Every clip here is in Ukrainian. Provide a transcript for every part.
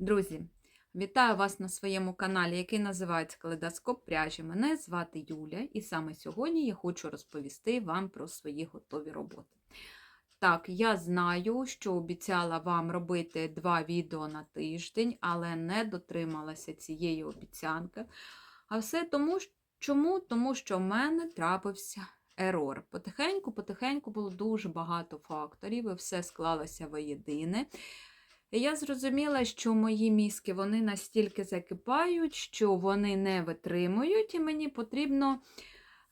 Друзі, вітаю вас на своєму каналі, який називається Калейдоскоп пряжі. Мене звати Юля, і саме сьогодні я хочу розповісти вам про свої готові роботи. Так, я знаю, що обіцяла вам робити два відео на тиждень, але не дотрималася цієї обіцянки. А все тому, чому? Тому що в мене трапився ерор. Потихеньку-потихеньку було дуже багато факторів, і все склалося воєдине. Я зрозуміла, що мої мізки вони настільки закипають, що вони не витримують, і мені потрібно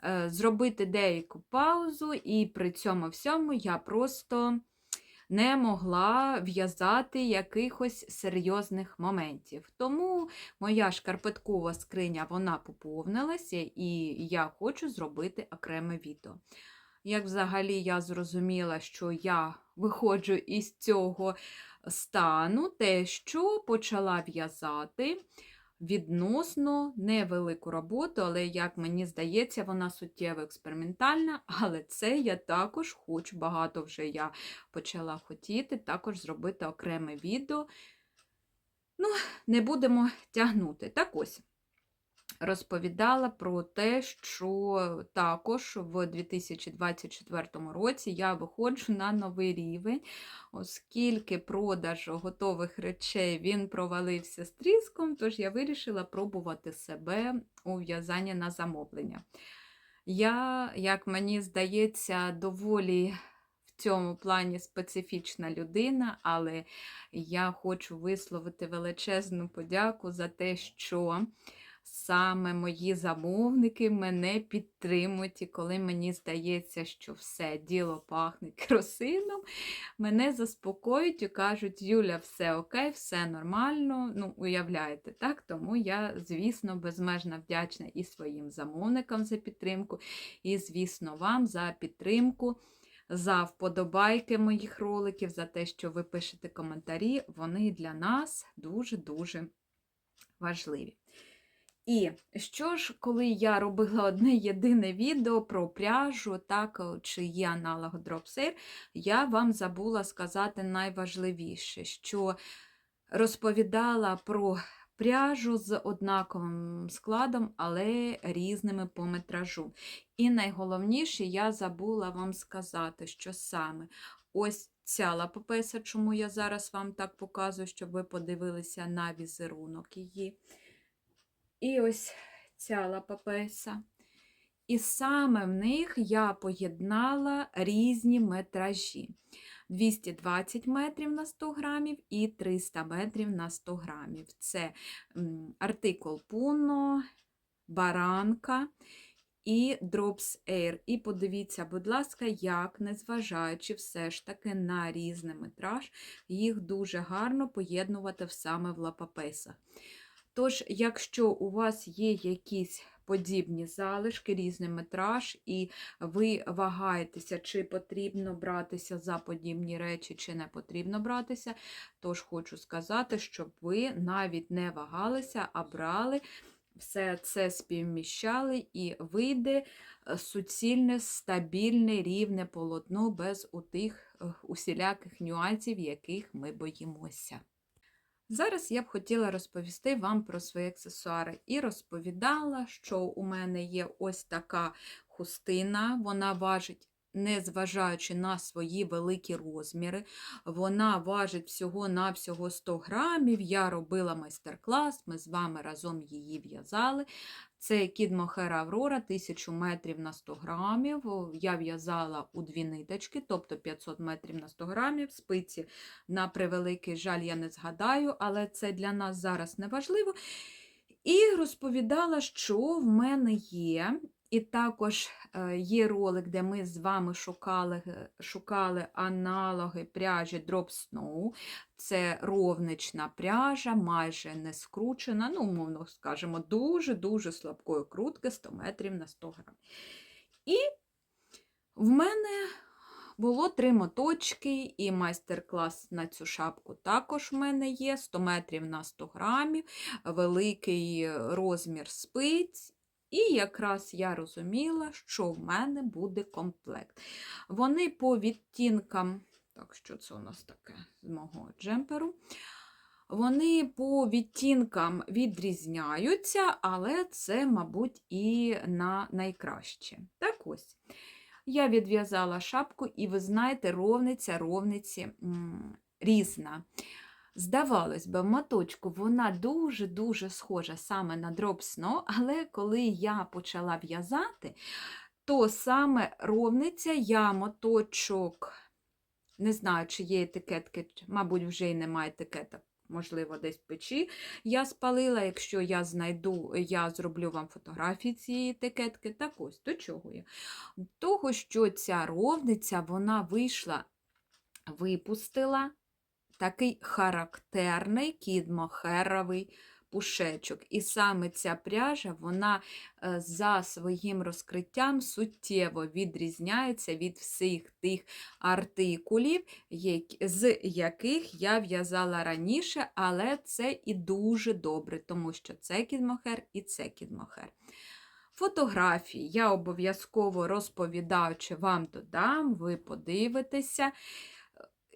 е, зробити деяку паузу, і при цьому всьому я просто не могла в'язати якихось серйозних моментів. Тому моя шкарпеткова скриня вона поповнилася, і я хочу зробити окреме відео. Як взагалі я зрозуміла, що я виходжу із цього стану, те, що почала в'язати відносно невелику роботу, але, як мені здається, вона суттєво експериментальна, але це я також хочу, багато вже я почала хотіти, також зробити окреме відео. Ну, не будемо тягнути. Так ось розповідала про те, що також в 2024 році я виходжу на новий рівень, оскільки продаж готових речей він провалився з тріском, тож я вирішила пробувати себе у в'язанні на замовлення. Я, як мені здається, доволі в цьому плані специфічна людина, але я хочу висловити величезну подяку за те, що саме мої замовники мене підтримують, і коли мені здається, що все діло пахне керосином, мене заспокоюють і кажуть, Юля, все окей, все нормально. Ну, уявляєте, так? Тому я, звісно, безмежно вдячна і своїм замовникам за підтримку, і, звісно, вам за підтримку. За вподобайки моїх роликів, за те, що ви пишете коментарі, вони для нас дуже-дуже важливі. І що ж, коли я робила одне єдине відео про пряжу, так, чи є аналог Dropsair, я вам забула сказати найважливіше, що розповідала про пряжу з однаковим складом, але різними по метражу. І найголовніше, я забула вам сказати, що саме ось ця лапопеса, чому я зараз вам так показую, щоб ви подивилися на візерунок її. І ось ця лапапеса. І саме в них я поєднала різні метражі. 220 метрів на 100 грамів і 300 метрів на 100 грамів. Це артикул Puno, баранка і Drops Air. І подивіться, будь ласка, як, незважаючи все ж таки на різний метраж, їх дуже гарно поєднувати саме в лапапесах. Тож, якщо у вас є якісь подібні залишки, різний метраж, і ви вагаєтеся, чи потрібно братися за подібні речі, чи не потрібно братися, тож хочу сказати, щоб ви навіть не вагалися, а брали. Все це співміщали і вийде суцільне, стабільне, рівне полотно без тих усіляких нюансів, яких ми боїмося. Зараз я б хотіла розповісти вам про свої аксесуари. І розповідала, що у мене є ось така хустина, вона важить. Незважаючи на свої великі розміри, вона важить всього-навсього 100 грамів. Я робила майстер-клас, ми з вами разом її в'язали. Це кід Мохера Аврора 1000 метрів на 100 грамів. Я в'язала у дві ниточки, тобто 500 метрів на 100 грамів. Спиці, на превеликий жаль, я не згадаю, але це для нас зараз не важливо. І розповідала, що в мене є. І також е, є ролик, де ми з вами шукали шукали аналоги пряжі Drop Snow. Це ровнична пряжа, майже не скручена, ну, умовно скажемо, дуже-дуже слабкої крутки 100 метрів на 100 грам. І в мене було три моточки, і майстер-клас на цю шапку також в мене є 100 метрів на 100 грамів, великий розмір спиць. І якраз я розуміла, що в мене буде комплект. Вони по відтінкам, так що це у нас таке з мого джемперу. Вони по відтінкам відрізняються, але це, мабуть, і на найкраще. Так ось. Я відв'язала шапку, і ви знаєте, ровниця ровниці різна. Здавалось би, в моточку вона дуже-дуже схожа саме на Drop Snow, але коли я почала в'язати, то саме ровниця я моточок, не знаю, чи є етикетки, мабуть, вже й немає етикеток, можливо, десь в печі. Я спалила, якщо я знайду, я зроблю вам фотографії цієї етикетки. Так ось, до чого я? Того, що ця ровниця, вона вийшла, випустила такий характерний кідмохеровий пушечок. І саме ця пряжа, вона е, за своїм розкриттям суттєво відрізняється від всіх тих артикулів, з яких я в'язала раніше, але це і дуже добре, тому що це кідмохер і це кідмохер. Фотографії я обов'язково розповідаючи вам додам, ви подивитеся.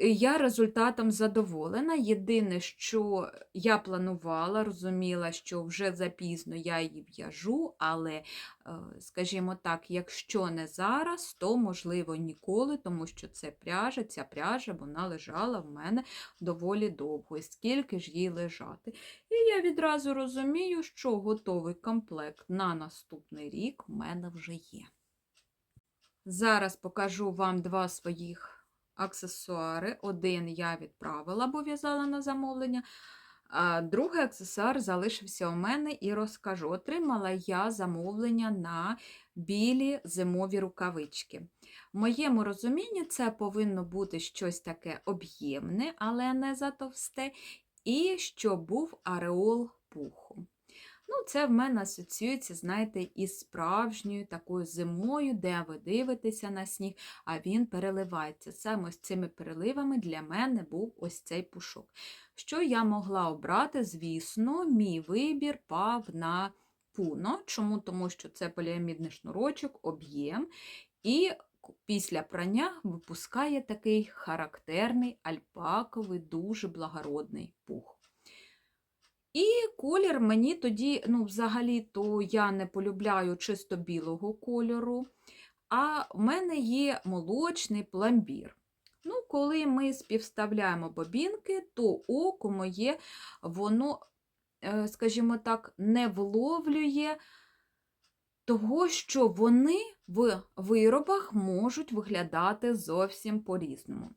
Я результатом задоволена. Єдине, що я планувала, розуміла, що вже запізно я її в'яжу, але, е, скажімо так, якщо не зараз, то можливо ніколи, тому що це пряжа, ця пряжа вона лежала в мене доволі довго. І скільки ж їй лежати? І я відразу розумію, що готовий комплект на наступний рік в мене вже є. Зараз покажу вам два своїх аксесуари. Один я відправила, бо в'язала на замовлення. А другий аксесуар залишився у мене і розкажу. Отримала я замовлення на білі зимові рукавички. В моєму розумінні це повинно бути щось таке об'ємне, але не затовсте, і щоб був ареол пуху. Ну, Це в мене асоціюється, знаєте, із справжньою такою зимою, де ви дивитеся на сніг, а він переливається. Саме з цими переливами для мене був ось цей пушок. Що я могла обрати? Звісно, мій вибір пав на пуно. Чому? Тому що це поліамідний шнурочок, об'єм. І після прання випускає такий характерний альпаковий, дуже благородний пух. І колір мені тоді, ну, взагалі-то я не полюбляю чисто білого кольору, а в мене є молочний пломбір. Ну, Коли ми співставляємо бобінки, то око моє, воно, е, скажімо так, не вловлює того, що вони в виробах можуть виглядати зовсім по-різному.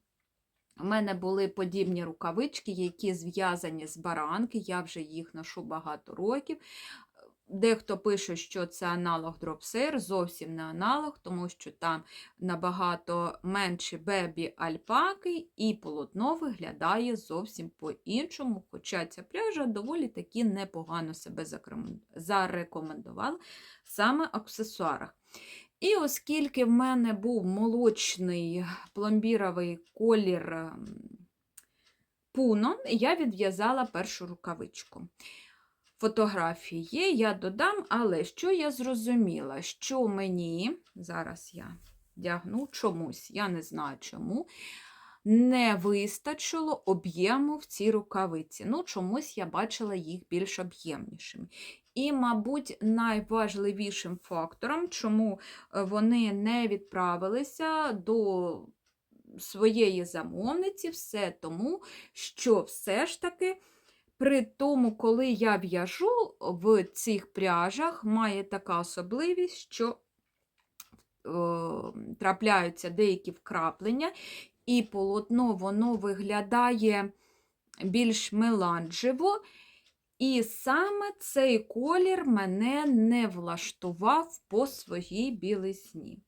У мене були подібні рукавички, які зв'язані з баранки, я вже їх ношу багато років. Дехто пише, що це аналог дропсейр, зовсім не аналог, тому що там набагато менші бебі альпаки, і полотно виглядає зовсім по-іншому. Хоча ця пряжа доволі таки непогано себе зарекомендувала саме в аксесуарах. І оскільки в мене був молочний пломбіровий колір ем, пуно, я відв'язала першу рукавичку. Фотографії я додам, але що я зрозуміла, що мені, зараз я вдягну чомусь, я не знаю чому, не вистачило об'єму в цій рукавиці. Ну, чомусь я бачила їх більш об'ємнішими. І, мабуть, найважливішим фактором, чому е, вони не відправилися до своєї замовниці, все тому, що все ж таки. При тому, коли я в'яжу в цих пряжах, має така особливість, що е, трапляються деякі вкраплення, і полотно воно виглядає більш меланжево. І саме цей колір мене не влаштував по своїй білизні.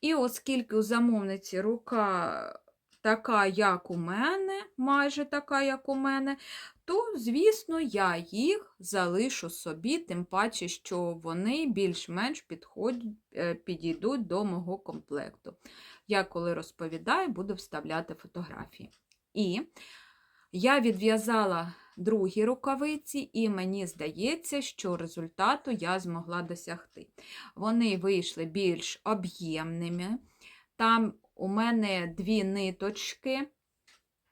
І оскільки у замовниці рука така, як у мене, майже така, як у мене, то, звісно, я їх залишу собі, тим паче, що вони більш-менш е, підійдуть до мого комплекту. Я, коли розповідаю, буду вставляти фотографії. І я відв'язала другі рукавиці, і мені здається, що результату я змогла досягти. Вони вийшли більш об'ємними. Там у мене дві ниточки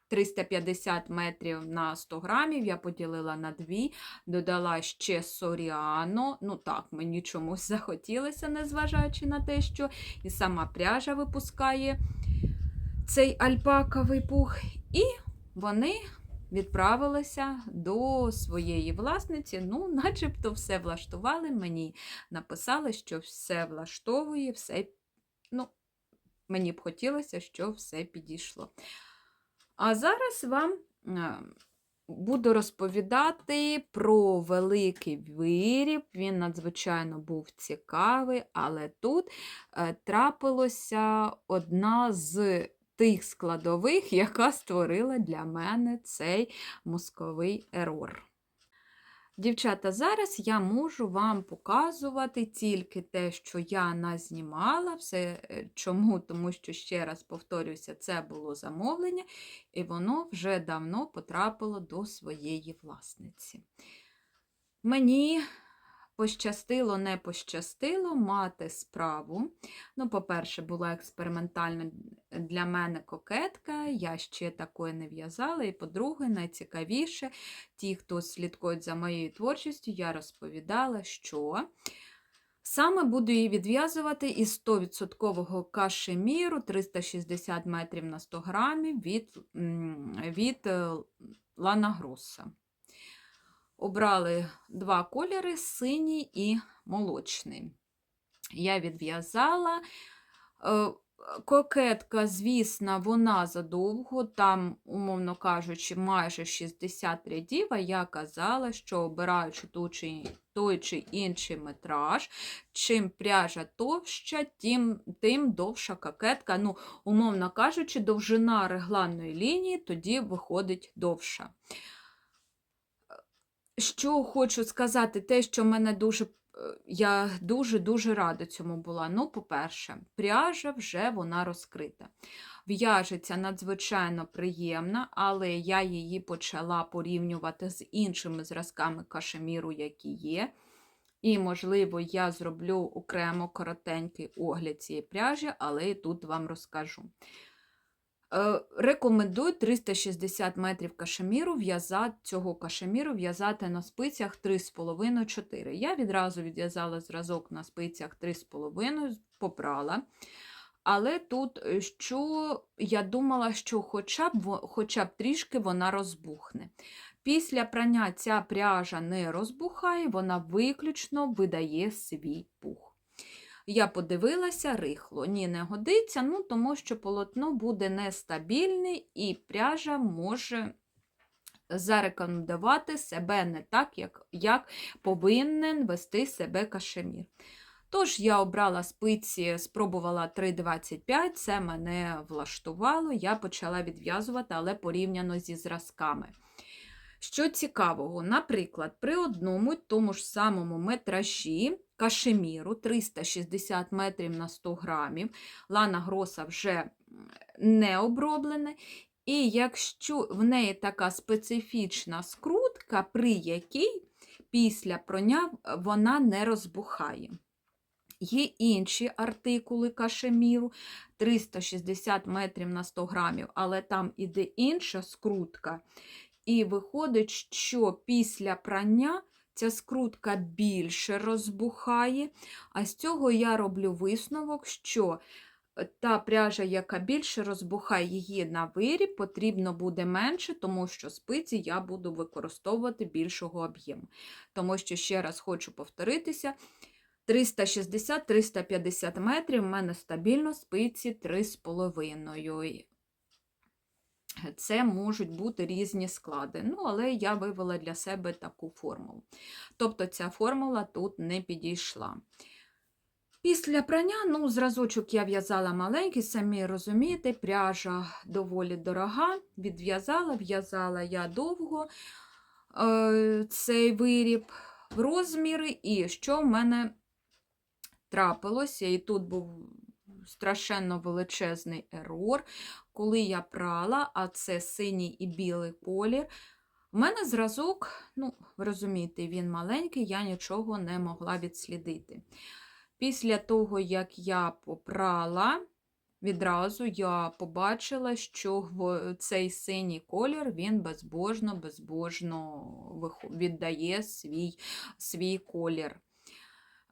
350 метрів на 100 грамів, я поділила на дві, додала ще соріано. Ну так, мені чомусь захотілося, незважаючи на те, що і сама пряжа випускає цей альпаковий пух. І вони відправилися до своєї власниці. Ну, начебто все влаштували. Мені написали, що все влаштовує, все, ну, мені б хотілося, щоб все підійшло. А зараз вам е, буду розповідати про великий виріб. Він надзвичайно був цікавий, але тут е, трапилося одна з тих складових, яка створила для мене цей мозковий ерор. Дівчата, зараз я можу вам показувати тільки те, що я назнімала. Все е, чому? Тому що, ще раз повторюся, це було замовлення, і воно вже давно потрапило до своєї власниці. Мені пощастило, не пощастило мати справу. Ну, по-перше, була експериментальна для мене кокетка, я ще такої не в'язала. І по-друге, найцікавіше, ті, хто слідкують за моєю творчістю, я розповідала, що. Саме буду її відв'язувати із 100% кашеміру 360 метрів на 100 грамів від від е, Лана Гроса. Обрали два кольори синій і молочний. Я відв'язала. Е, кокетка, звісно, вона задовго, там, умовно кажучи, майже 60 рядів, а я казала, що обираючи той чи, той чи інший метраж, чим пряжа товща, тим тим довша кокетка. Ну, Умовно кажучи, довжина регланної лінії тоді виходить довша. Що хочу сказати, те, що мене дуже я дуже-дуже рада цьому була. Ну, по-перше, пряжа вже вона розкрита. В'яжеться надзвичайно приємна, але я її почала порівнювати з іншими зразками кашеміру, які є. І, можливо, я зроблю окремо коротенький огляд цієї пряжі, але і тут вам розкажу. Е, рекомендую 360 метрів кашеміру в'язати цього кашеміру в'язати на спицях 3,5-4. Я відразу відв'язала зразок на спицях 3,5, попрала. Але тут, е, що я думала, що хоча б хоча б трішки вона розбухне. Після прання ця пряжа не розбухає, вона виключно видає свій пух. Я подивилася рихло. Ні, не годиться, ну, тому що полотно буде нестабільне і пряжа може зарекомендувати себе не так, як, як повинен вести себе кашемір. Тож, я обрала спиці, спробувала 3,25, це мене влаштувало, я почала відв'язувати, але порівняно зі зразками. Що цікавого, наприклад, при одному тому ж самому метражі кашеміру 360 метрів на 100 грамів, лана гроса вже не оброблене. І якщо в неї така специфічна скрутка, при якій після проняв вона не розбухає. Є інші артикули кашеміру 360 метрів на 100 грамів, але там іде інша скрутка. І виходить, що після прання ця скрутка більше розбухає. А з цього я роблю висновок, що е, та пряжа, яка більше розбухає її на виріб, потрібно буде менше, тому що спиці я буду використовувати більшого об'єму. Тому що, ще раз хочу повторитися. 360-350 метрів в мене стабільно спиці 3,5 це можуть бути різні склади. Ну, але я вивела для себе таку формулу. Тобто ця формула тут не підійшла. Після прання, ну, зразочок я в'язала маленький, самі розумієте, пряжа доволі дорога. Відв'язала, в'язала я довго е, цей виріб в розміри, і що в мене трапилося, і тут був страшенно величезний ерор. Коли я прала, а це синій і білий колір, у мене зразок, ну, ви розумієте, він маленький, я нічого не могла відслідити. Після того, як я попрала, відразу я побачила, що цей синій колір він безбожно, безбожно віддає свій, свій колір.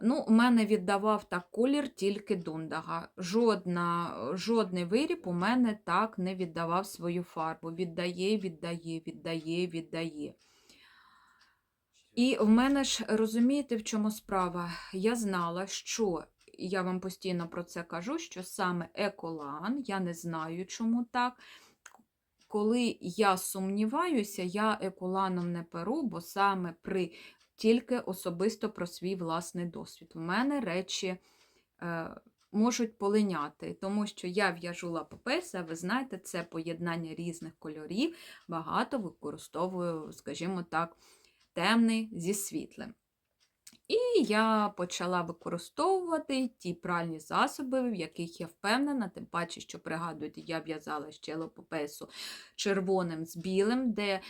Ну, у мене віддавав так колір тільки дундага. Жодна, жодний виріб у мене так не віддавав свою фарбу. Віддає, віддає, віддає, віддає. І в мене ж, розумієте, в чому справа? Я знала, що я вам постійно про це кажу, що саме еколан, я не знаю, чому так. Коли я сумніваюся, я еколаном не перу, бо саме при тільки особисто про свій власний досвід. У мене речі е, можуть полиняти, тому що я в'яжу а ви знаєте, це поєднання різних кольорів, багато використовую, скажімо так, темний зі світлим. І я почала використовувати ті пральні засоби, в яких я впевнена, тим паче, що пригадуєте, я в'язала ще лопопесу червоним з білим, де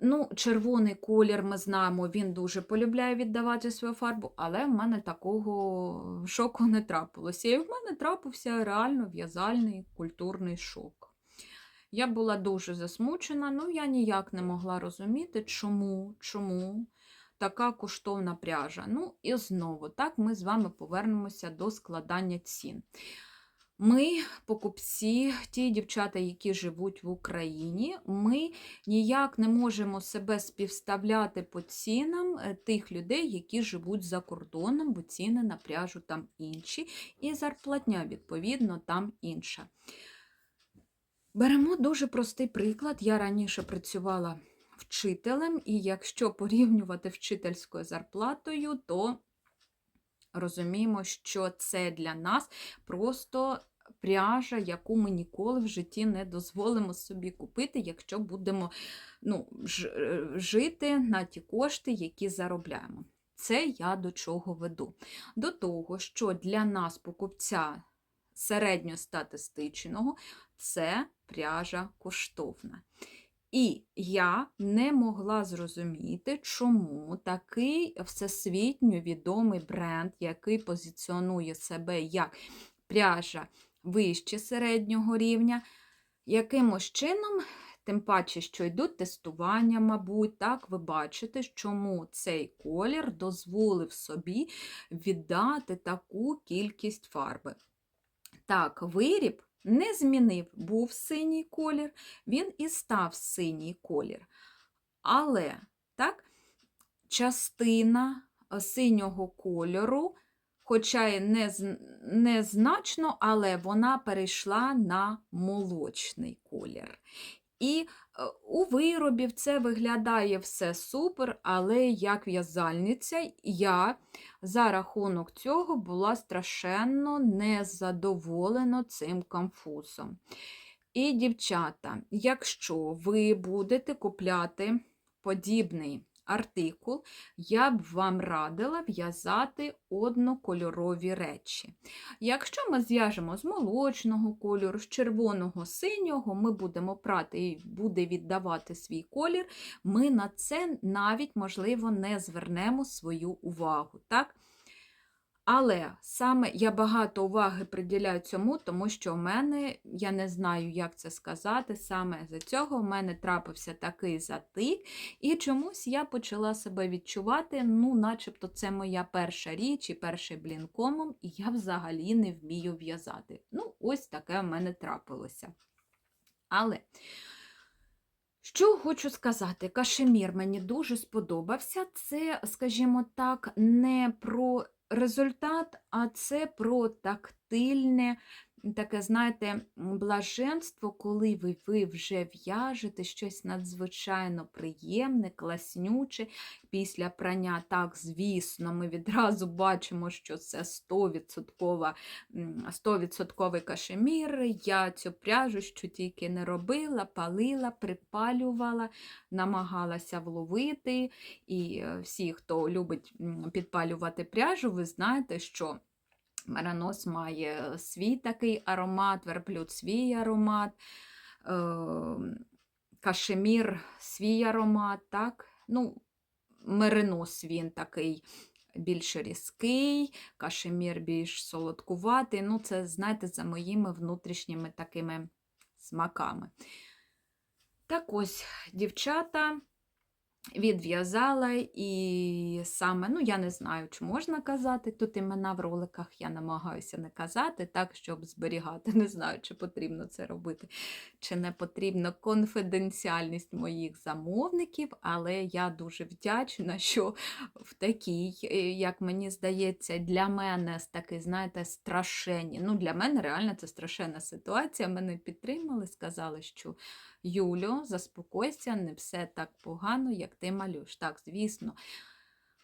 ну, червоний колір, ми знаємо, він дуже полюбляє віддавати свою фарбу, але в мене такого шоку не трапилося. І в мене трапився реально в'язальний культурний шок. Я була дуже засмучена, ну я ніяк не могла розуміти, чому, чому така коштовна пряжа. Ну, і знову, так, ми з вами повернемося до складання цін. Ми, покупці, ті дівчата, які живуть в Україні, ми ніяк не можемо себе співставляти по цінам е, тих людей, які живуть за кордоном, бо ціни на пряжу там інші, і зарплатня, відповідно, там інша. Беремо дуже простий приклад. Я раніше працювала вчителем, і якщо порівнювати вчительською зарплатою, то розуміємо, що це для нас просто пряжа, яку ми ніколи в житті не дозволимо собі купити, якщо будемо ну, е, жити на ті кошти, які заробляємо. Це я до чого веду? До того, що для нас, покупця середньостатистичного, це пряжа коштовна. І я не могла зрозуміти, чому такий всесвітньо відомий бренд, який позиціонує себе як пряжа вище середнього рівня, якимось чином, тим паче, що йдуть тестування, мабуть, так, ви бачите, чому цей колір дозволив собі віддати таку кількість фарби. Так, виріб не змінив, був синій колір, він і став синій колір. Але так, частина е, синього кольору, хоча й незначно, але вона перейшла на молочний колір. І е, у виробів це виглядає все супер, але як в'язальниця я за рахунок цього була страшенно незадоволена цим конфузом. І, дівчата, якщо ви будете купляти подібний артикул, я б вам радила в'язати однокольорові речі. Якщо ми зв'яжемо з молочного кольору, з червоного, синього, ми будемо прати і буде віддавати свій колір, ми на це навіть, можливо, не звернемо свою увагу. Так? Але саме я багато уваги приділяю цьому, тому що в мене, я не знаю, як це сказати, саме за цього в мене трапився такий затик, і чомусь я почала себе відчувати, ну, начебто, це моя перша річ і перший блін комом, і я взагалі не вмію в'язати. Ну, ось таке в мене трапилося. Але. Що хочу сказати, кашемір мені дуже сподобався. Це, скажімо так, не про результат, а це про тактильне, таке, знаєте, блаженство, коли ви, ви вже в'яжете щось надзвичайно приємне, класнюче. Після прання, так, звісно, ми відразу бачимо, що це 100%, 100% кашемір. Я цю пряжу, що тільки не робила, палила, припалювала, намагалася вловити. І е, всі, хто любить підпалювати пряжу, ви знаєте, що меринос має свій такий аромат, верблюд свій аромат, е, кашемір свій аромат. так? Ну, меринос він такий більш різкий, кашемір більш солодкуватий. Ну, це, знаєте, за моїми внутрішніми такими смаками. Так ось, дівчата відв'язала і саме, ну, я не знаю, чи можна казати тут імена в роликах, я намагаюся не казати, так, щоб зберігати. Не знаю, чи потрібно це робити, чи не потрібно конфіденціальність моїх замовників, але я дуже вдячна, що в такій, е, як мені здається, для мене такий, знаєте, страшенні. Ну, для мене реально це страшенна ситуація. Мене підтримали, сказали, що Юлю, заспокойся, не все так погано, як ти малюєш. Так, звісно.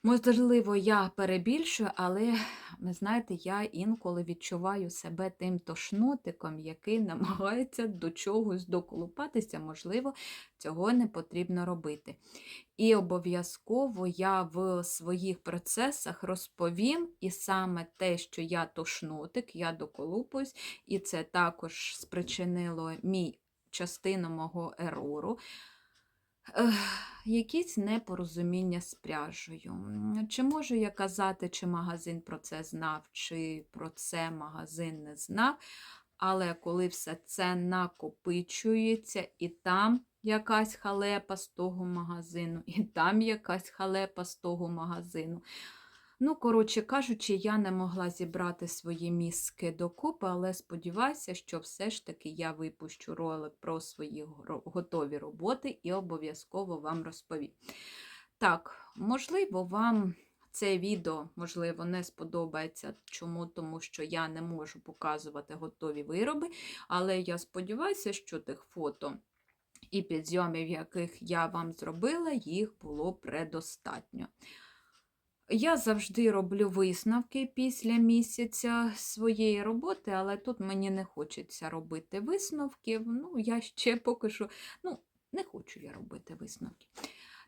Можливо, я перебільшую, але, ви знаєте, я інколи відчуваю себе тим тошнотиком, який намагається до чогось доколупатися. Можливо, цього не потрібно робити. І обов'язково я в своїх процесах розповім і саме те, що я тошнотик, я доколупуюсь, і це також спричинило мій частину мого ерору. Якісь непорозуміння з пряжею. Чи можу я казати, чи магазин про це знав, чи про це магазин не знав. Але коли все це накопичується, і там якась халепа з того магазину, і там якась халепа з того магазину. Ну, коротше кажучи, я не могла зібрати свої мізки докупи, але сподіваюся, що все ж таки я випущу ролик про свої готові роботи і обов'язково вам розповім. Так, можливо, вам це відео, можливо, не сподобається. Чому? Тому що я не можу показувати готові вироби, але я сподіваюся, що тих фото і підйомів, яких я вам зробила, їх було предостатньо. Я завжди роблю висновки після місяця своєї роботи, але тут мені не хочеться робити висновків. Ну, я ще поки що ну, не хочу я робити висновки.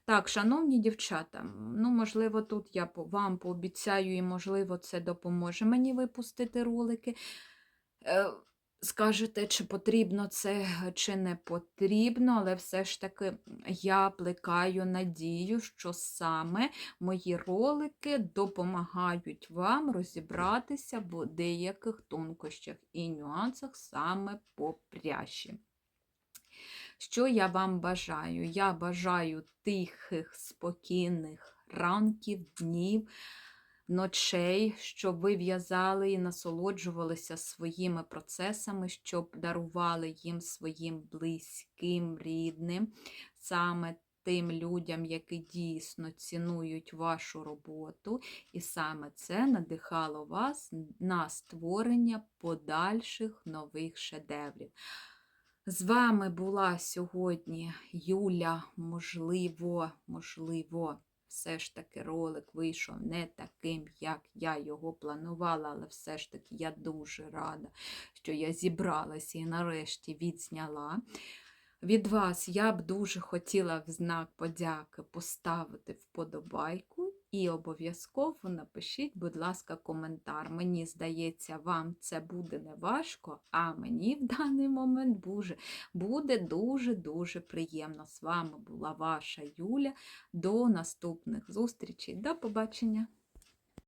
Так, шановні дівчата, ну, можливо, тут я вам пообіцяю, і, можливо, це допоможе мені випустити ролики. Скажете, чи потрібно це, чи не потрібно, але все ж таки я плекаю надію, що саме мої ролики допомагають вам розібратися в деяких тонкощах і нюансах саме по пряжі. Що я вам бажаю? Я бажаю тихих, спокійних ранків, днів, ночей, щоб ви в'язали і насолоджувалися своїми процесами, щоб дарували їм своїм близьким, рідним, саме тим людям, які дійсно цінують вашу роботу, і саме це надихало вас на створення подальших нових шедеврів. З вами була сьогодні Юля, можливо, можливо, все ж таки ролик вийшов не таким, як я його планувала, але все ж таки я дуже рада, що я зібралася і нарешті відзняла. Від вас я б дуже хотіла в знак подяки поставити вподобайку і обов'язково напишіть, будь ласка, коментар. Мені здається, вам це буде не важко, а мені в даний момент буде, дуже-дуже приємно. З вами була ваша Юля. До наступних зустрічей. До побачення!